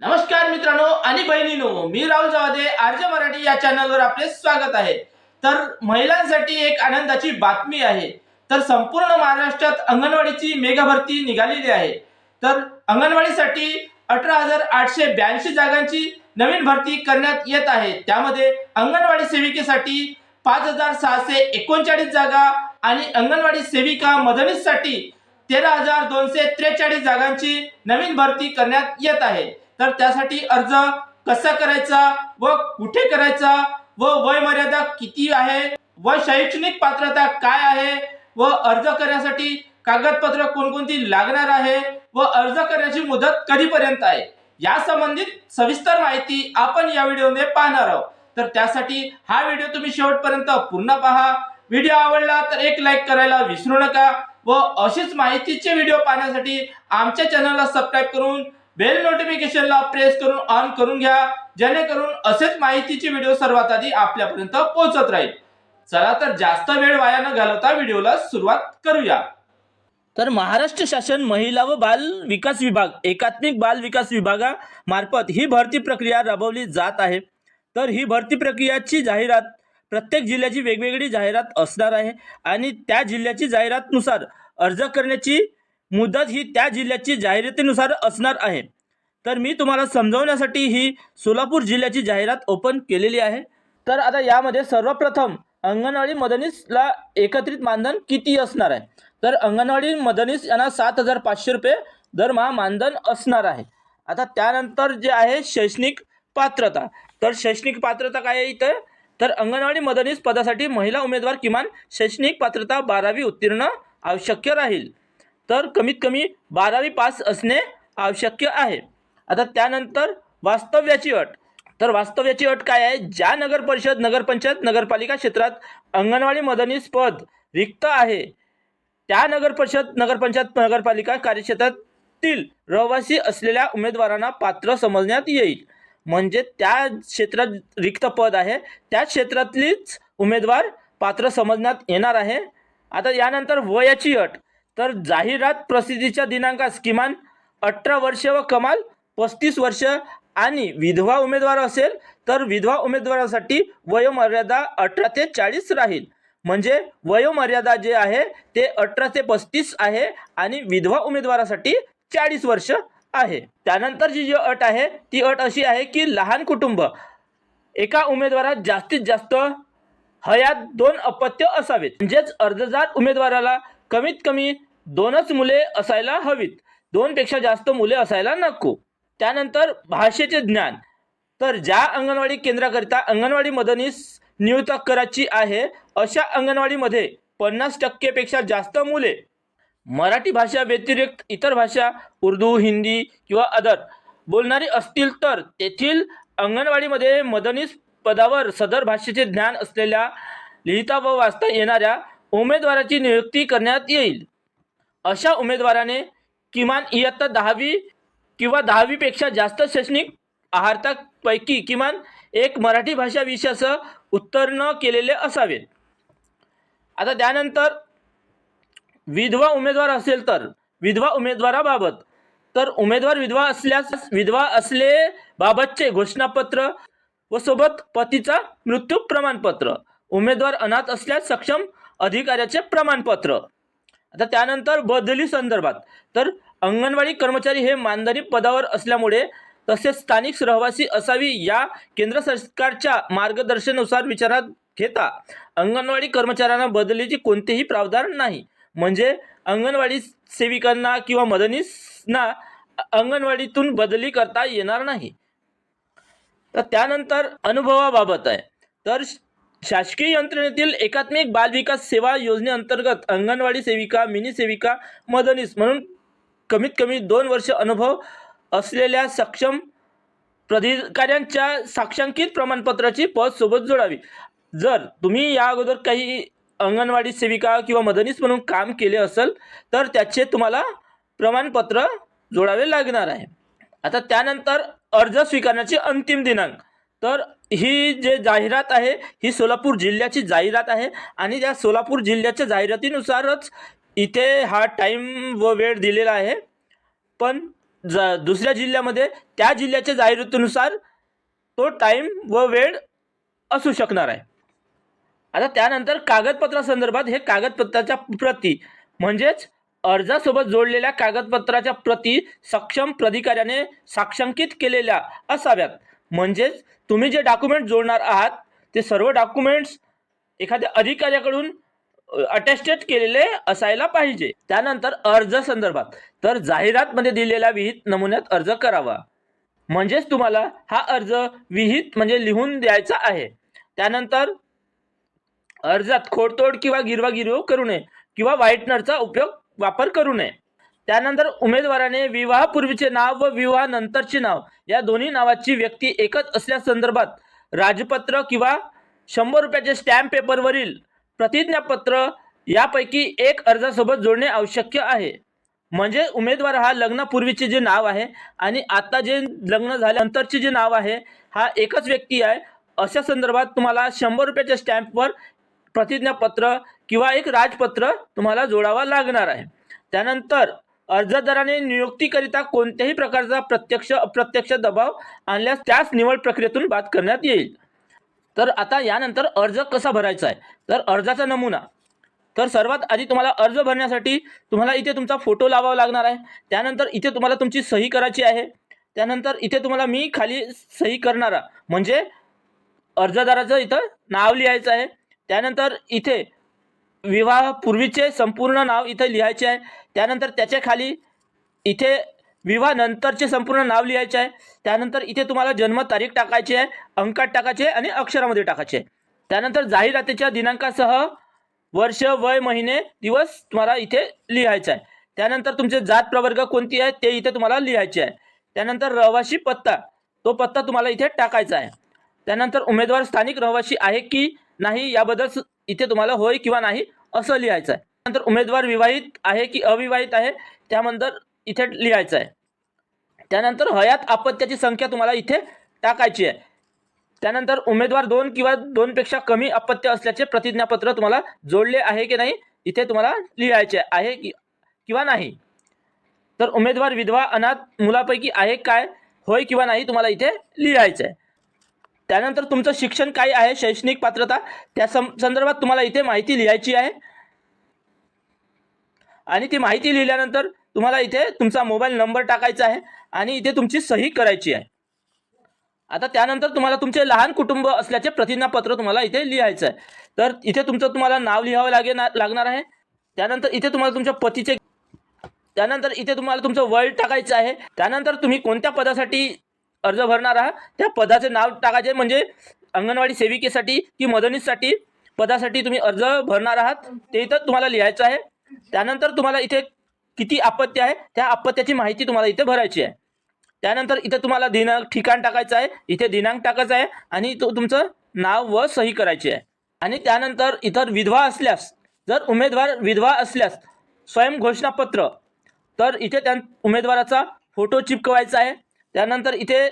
नमस्कार मित्रांनो आणि बहिणीनो मी राहुल जावदे आर्य मराठी या चॅनलवर आपले स्वागत आहे. तर महिलांसाठी एक आनंदाची बातमी आहे. तर संपूर्ण महाराष्ट्रात अंगणवाडीची मेगा भरती निघालेली आहे. तर अंगणवाडीसाठी अठरा हजार आठशे ब्याऐंशी जागांची नवीन भरती करण्यात येत आहे. त्यामध्ये अंगणवाडी सेविकेसाठी पाच हजार सहाशे एकोणचाळीस जागा आणि अंगणवाडी सेविका मदनीससाठी तेरा हजार दोनशे त्रेचाळीस जागांची नवीन भरती करण्यात येत आहे. तर त्यासाठी अर्ज कसा करायचा व कुठे करायचा व वय मर्यादा किती आहे व शैक्षणिक पात्रता काय आहे व अर्ज करण्यासाठी कागदपत्र कोणकोणती लागणार आहे व अर्ज करण्याची मुदत कधीपर्यंत आहे या संबंधित सविस्तर माहिती आपण या व्हिडिओमध्ये पाहणार आहोत. तर त्यासाठी हा व्हिडिओ तुम्ही शेवटपर्यंत पूर्ण पहा. व्हिडिओ आवडला तर एक लाईक करायला विसरू नका व अशीच माहितीचे व्हिडिओ पाहण्यासाठी आमच्या चॅनलला सबस्क्राईब करून बेल नोटिफिकेशनला प्रेस करून ऑन करून घ्या. जेणेकरून असेच माहितीचे व्हिडिओ सर्वात आधी आपल्यापर्यंत पोहोचत राहील. चला तर जास्त वेळ वाया न घालवता व्हिडिओला सुरुवात करूया. तर महाराष्ट्र शासन महिला व बाल विकास विभाग एकात्मिक बाल विकास विभागामार्फत ही भरती प्रक्रिया राबवली जात आहे. तर ही भरती प्रक्रियाची जाहिरात प्रत्येक जिल्ह्याची वेगवेगळी जाहिरात असणार आहे आणि त्या जिल्ह्याची जाहिरातनुसार अर्ज करण्याची मुदत ही त्या जिल्ह्याची जाहिरातीनुसार असणार आहे. तर मी तुम्हाला समजवण्यासाठी ही सोलापूर जिल्ह्याची जाहिरात ओपन केलेली आहे. तर आता यामध्ये सर्वप्रथम अंगणवाडी मदनीसला एकत्रित मानधन किती असणार आहे? तर अंगणवाडी मदनीस यांना सात हजार पाचशे रुपये दरमहा मानधन असणार आहे. आता त्यानंतर जे आहे शैक्षणिक पात्रता. तर शैक्षणिक पात्रता काय आहे इथं? तर अंगणवाडी मदनीस पदासाठी महिला उमेदवार किमान शैक्षणिक पात्रता बारावी उत्तीर्ण आवश्यक राहील. तर कमीत कमी बारावी पास असणे आवश्यक आहे. आता त्यानंतर वास्तव्याची अट. तर वास्तव्याची अट काय आहे? ज्या नगर परिषद नगरपंचायत नगरपालिका क्षेत्रात अंगणवाडी मदनीस पद रिक्त आहे. त्या नगर परिषद नगरपंचायत नगरपालिका कार्यक्षेत्रातील रहिवासी असलेल्या उमेदवारांना पात्र समजण्यात येईल. म्हणजे त्या क्षेत्रात रिक्त पद आहे. त्या क्षेत्रातलीच उमेदवार पात्र समजण्यात येणार आहे. आता यानंतर वयाची अट. तर जाहिरात प्रसिद्धीच्या दिनांकास किमान अठरा वर्ष व कमाल पस्तीस वर्ष आणि विधवा उमेदवार असेल तर विधवा उमेदवारासाठी वयोमर्यादा अठरा ते चाळीस राहील. म्हणजे वयोमर्यादा जे आहे ते अठरा ते पस्तीस आहे आणि विधवा उमेदवारासाठी चाळीस वर्ष आहे. त्यानंतरची जी अट आहे ती अट अशी आहे की लहान कुटुंब एका उमेदवारात जास्तीत जास्त हयात दोन अपत्य असावेत. म्हणजेच अर्जदार उमेदवाराला कमीत कमी दोनच मुले असायला हवीत. दोनपेक्षा जास्त मुले असायला नको. त्यानंतर भाषेचे ज्ञान. तर ज्या अंगणवाडी केंद्राकरिता अंगणवाडी मदनीस नियुक्त करायची आहे अशा अंगणवाडीमध्ये पन्नास टक्केपेक्षा जास्त मुले मराठी भाषा व्यतिरिक्त इतर भाषा उर्दू हिंदी किंवा अदर बोलणारी असतील तर तेथील अंगणवाडीमध्ये मदनीस पदावर सदर भाषेचे ज्ञान असलेल्या लिहिता व वाचता येणाऱ्या उमेदवाराची नियुक्ती करण्यात येईल. अशा उमेदवाराने किमान इयत्ता दहावी किंवा दहावीपेक्षा जास्त शैक्षणिक आहारतापैकी किमान एक मराठी भाषा विषयासह उत्तीर्ण केलेले असावेत. आता त्यानंतर विधवा उमेदवार असेल तर विधवा उमेदवाराबाबत. तर उमेदवार विधवा असल्यास विधवा असले बाबतचे घोषणापत्र व सोबत पतीचा मृत्यू प्रमाणपत्र. उमेदवार अनाथ असल्यास सक्षम अधिकाऱ्याचे प्रमाणपत्र. आता त्यानंतर बदली संदर्भात. तर अंगणवाडी कर्मचारी हे मानधनी पदावर असल्यामुळे तसेच स्थानिक रहिवासी असावी या केंद्र सरकारच्या मार्गदर्शनानुसार विचारात घेता अंगणवाडी कर्मचाऱ्यांना बदलीचे कोणतेही प्रावधान नाही. म्हणजे अंगणवाडी सेविकांना किंवा मदनीसना अंगणवाडीतून बदली करता येणार नाही. तर त्यानंतर अनुभवाबाबत आहे. तर शासकीय यंत्रणेतील एकात्मिक बाल विकास सेवा योजनेअंतर्गत अंगणवाडी सेविका मिनी सेविका मदनीस म्हणून कमीत कमी दोन वर्ष अनुभव असलेल्या सक्षम प्राधिकाऱ्यांच्या साक्षांकित प्रमाणपत्राची पद सोबत जोडावी. जर तुम्ही या अगोदर काही अंगणवाडी सेविका किंवा मदनीस म्हणून काम केले असेल तर त्याचे तुम्हाला प्रमाणपत्र जोडावे लागणार आहे. आता त्यानंतर अर्ज स्वीकारण्याची अंतिम दिनांक. तर ही जे जाहिरात आहे ही सोलापूर जिल्ह्याची जाहिरात आहे आणि त्या सोलापूर जिल्ह्याच्या जाहिरातीनुसारच इथे हा टाईम व वेळ दिलेला आहे. पण ज दुसऱ्या जिल्ह्यामध्ये त्या जिल्ह्याच्या जाहिरातीनुसार तो टाईम व वेळ असू शकणार आहे. आता त्यानंतर कागदपत्रासंदर्भात हे कागदपत्राच्या प्रती म्हणजेच अर्जासोबत जोडलेल्या कागदपत्राच्या प्रती सक्षम प्राधिकाऱ्याने साक्षांकित केलेल्या असाव्यात. म्हणजेच तुम्ही जे डॉक्युमेंट जोडणार आहात ते सर्व डॉक्युमेंट्स एखाद्या अधिकाऱ्याकडून अटॅस्टेड केलेले असायला पाहिजे. त्यानंतर अर्ज संदर्भात. तर जाहिरातमध्ये दिलेल्या विहित नमुन्यात अर्ज करावा. म्हणजेच तुम्हाला हा अर्ज विहित म्हणजे लिहून द्यायचा आहे. त्यानंतर अर्जात खोडतोड किंवा गिरवागिरव करू नये किंवा व्हाईटनरचा उपयोग वापर करू नये. त्यानंतर उमेदवाराने विवाहापूर्वीचे नाव व विवाहानंतरचे नाव या दोन्ही नावाची व्यक्ती एकच असल्यासंदर्भात राजपत्र किंवा शंभर रुपयाचे स्टॅम्प पेपरवरील प्रतिज्ञापत्र यापैकी एक अर्जासोबत जोडणे आवश्यक आहे. म्हणजे उमेदवार हा लग्नापूर्वीचे जे नाव आहे आणि आता जे लग्न झाल्यानंतरचे जे नाव आहे हा एकच व्यक्ती आहे. अशा संदर्भात तुम्हाला शंभर रुपयाच्या स्टॅम्पवर प्रतिज्ञापत्र किंवा एक राजपत्र तुम्हाला जोडावा लागणार आहे. त्यानंतर अर्जदाराने नियुक्तीकरिता कोणत्याही प्रकारचा प्रत्यक्ष अप्रत्यक्ष दबाव आणल्यास त्याच निवड प्रक्रियेतून बाद करण्यात येईल. तर आता यानंतर अर्ज कसा भरायचा आहे? तर अर्जाचा नमुना. तर सर्वात आधी तुम्हाला अर्ज भरण्यासाठी तुम्हाला इथे तुमचा फोटो लावावा लागणार आहे. त्यानंतर इथे तुम्हाला तुमची सही करायची आहे. त्यानंतर इथे तुम्हाला मी खाली सही करणारा म्हणजे अर्जदाराचं इथं नाव लिहायचं आहे. त्यानंतर इथे विवाहापूर्वीचे संपूर्ण नाव इथे लिहायचे आहे. त्यानंतर त्याच्याखाली इथे विवाहानंतरचे संपूर्ण नाव लिहायचे आहे. त्यानंतर इथे तुम्हाला जन्मतारीख टाकायची आहे अंकात टाकायचे आहे आणि अक्षरामध्ये टाकायचे आहे. त्यानंतर जाहिरातीच्या दिनांकासह वर्ष वय महिने दिवस तुम्हाला इथे लिहायचं आहे. त्यानंतर तुमचे जात प्रवर्ग कोणती आहे ते इथे तुम्हाला लिहायचे आहे. त्यानंतर रहिवाशी पत्ता तो पत्ता तुम्हाला इथे टाकायचा आहे. त्यानंतर उमेदवार स्थानिक रहिवाशी आहे की नाही याबद्दल इथे तुम्हाला होय किंवा नाही असं लिहायचं आहे. नंतर उमेदवार विवाहित आहे की अविवाहित आहे त्यानंतर इथे लिहायचं आहे. त्यानंतर हयात अपत्याची संख्या तुम्हाला इथे टाकायची आहे. त्यानंतर उमेदवार दोन किंवा दोनपेक्षा कमी अपत्य असल्याचे प्रतिज्ञापत्र तुम्हाला जोडले आहे की नाही इथे तुम्हाला लिहायचे आहे की किंवा नाही. तर उमेदवार विधवा अनाथ मुलापैकी आहे काय होय किंवा नाही तुम्हाला इथे लिहायचं आहे. त्यानंतर तुमचं शिक्षण काय आहे? शैक्षणिक पात्रता? त्या संदर्भात तुम्हाला इथे माहिती लिहायची आहे. आणि ती माहिती लिहिल्यानंतर तुम्हाला इथे तुमचा मोबाईल नंबर टाकायचा आहे आणि इथे तुमची सही करायची आहे. आता त्यानंतर तुम्हाला तुमचे लहान कुटुंब असल्याचे प्रतिज्ञापत्र तुम्हाला इथे लिहायचं आहे. तर इथे तुमचं तुम्हाला नाव लिहावं लागे लागणार आहे. त्यानंतर इथे तुम्हाला तुमच्या पतीचे त्यानंतर इथे तुम्हाला तुमचं वय टाकायचं आहे. त्यानंतर तुम्ही कोणत्या पदासाठी अर्ज भरणार आहात त्या पदाचे नाव टाकायचे म्हणजे अंगणवाडी सेविकेसाठी की मदनीसाठी पदासाठी तुम्ही अर्ज भरणार आहात ते इथं तुम्हाला लिहायचं आहे. त्यानंतर तुम्हाला इथे किती आपत्ती आहे त्या आपत्त्याची माहिती तुम्हाला इथे भरायची आहे. त्यानंतर इथे तुम्हाला दिनांक ठिकाण टाकायचं आहे इथे दिनांक टाकायचं आहे आणि तो तुमचं नाव व सही करायची आहे. आणि त्यानंतर इतर विधवा असल्यास जर उमेदवार विधवा असल्यास स्वयं घोषणापत्र तर इथे त्या उमेदवाराचा फोटो चिपकवायचा आहे. त्यानंतर इथे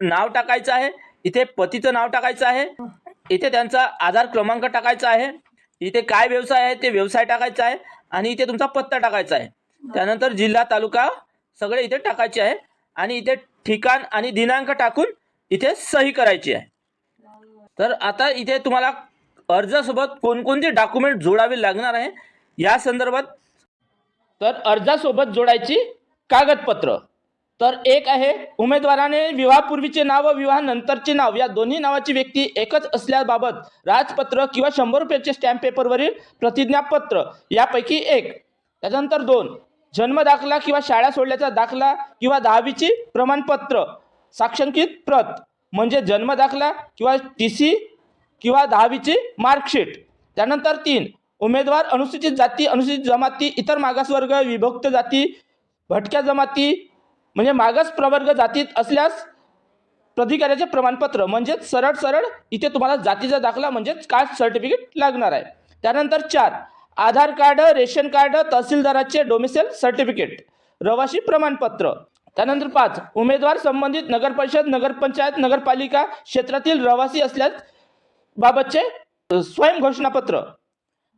नाव टाकायचं आहे. इथे पतीचं नाव टाकायचं आहे. इथे त्यांचा आधार क्रमांक टाकायचा आहे. इथे काय व्यवसाय आहे ते व्यवसाय टाकायचा आहे. आणि इथे तुमचा पत्ता टाकायचा आहे. त्यानंतर जिल्हा तालुका सगळे इथे टाकायचे आहे. आणि इथे ठिकाण आणि दिनांक टाकून इथे सही करायची आहे. तर आता इथे तुम्हाला अर्जासोबत कोणकोणते डॉक्युमेंट जोडावे लागणार आहे या संदर्भात तर अर्जासोबत जोडायची कागदपत्र. तर एक आहे उमेदवाराने विवाहापूर्वीचे नाव व विवाहानंतरचे नाव या दोन्ही नावाची व्यक्ती एकच असल्याबाबत राजपत्र किंवा शंभर रुपयाचे स्टॅम्प पेपरवरील प्रतिज्ञापत्र यापैकी एक. त्याच्यानंतर दोन. जन्मदाखला किंवा शाळा सोडल्याचा दाखला किंवा दहावीची प्रमाणपत्र साक्षांकित प्रत म्हणजे जन्मदाखला किंवा टी सी किंवा दहावीची मार्कशीट त्यानंतर तीन. उमेदवार अनुसूचित जाती अनुसूचित जमाती इतर मागासवर्ग विभक्त जाती भटक्या जमाती म्हणजे मागास प्रवर्ग जातीत असल्यास प्राधिकाऱ्याचे प्रमाणपत्र म्हणजेच सरळ सरळ इथे तुम्हाला जातीचा दाखला म्हणजेच कास्ट सर्टिफिकेट लागणार आहे. त्यानंतर चार आधार कार्ड रेशन कार्ड तहसीलदाराचे डोमिसेल सर्टिफिकेट रवाशी प्रमाणपत्र. त्यानंतर पाच उमेदवार संबंधित नगरपरिषद नगरपंचायत नगरपालिका क्षेत्रातील रहिवासी असल्यास बाबतचे स्वयंघोषणापत्र स्वयं घोषणापत्र.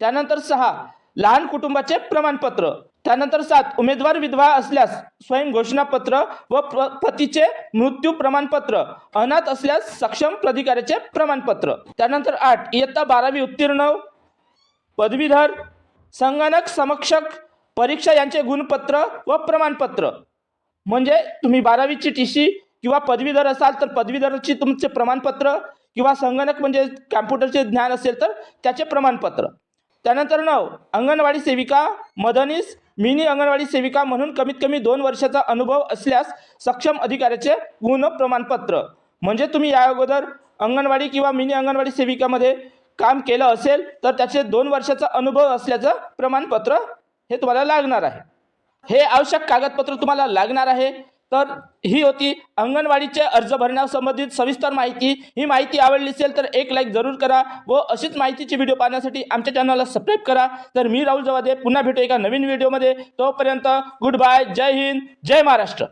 त्यानंतर सहा लहान कुटुंबाचे प्रमाणपत्र. त्यानंतर सात उमेदवार विधवा असल्यास स्वयं घोषणापत्र व प- पतीचे मृत्यू प्रमाणपत्र अनाथ असल्यास सक्षम प्राधिकाऱ्याचे प्रमाणपत्र. त्यानंतर आठ इयत्ता बारावी उत्तीर्ण पदवीधर संगणक समक्षक परीक्षा यांचे गुणपत्र व प्रमाणपत्र. म्हणजे तुम्ही बारावीची टी सी किंवा पदवीधर असाल तर पदवीधरची तुमचे प्रमाणपत्र किंवा संगणक म्हणजे कॅम्प्युटरचे ज्ञान असेल तर त्याचे प्रमाणपत्र. त्यानंतर नऊ अंगणवाडी सेविका मदनीस मिनी अंगणवाडी सेविका म्हणून कमीत कमी दोन वर्षाचा अनुभव असल्यास सक्षम अधिकाऱ्याचे गुण प्रमाणपत्र. म्हणजे तुम्ही या अगोदर अंगणवाडी किंवा मिनी अंगणवाडी सेविकामध्ये काम केलं असेल तर त्याचे दोन वर्षाचा अनुभव असल्याचं प्रमाणपत्र हे तुम्हाला लागणार आहे. हे आवश्यक कागदपत्र तुम्हाला लागणार आहे. तर ही होती अंगणवाडीचे अर्ज भरण्यासंबंधित सविस्तर माहिती. ही माहिती आवडली असेल तर एक लाईक जरूर करा व अशीच माहितीची व्हिडिओ पाहण्यासाठी आमच्या चॅनलला सबस्क्राईब करा. तर मी राहुल जवादे पुन्हा भेटू एका नवीन व्हिडिओमध्ये तोपर्यंत गुड बाय जय हिंद जय महाराष्ट्र.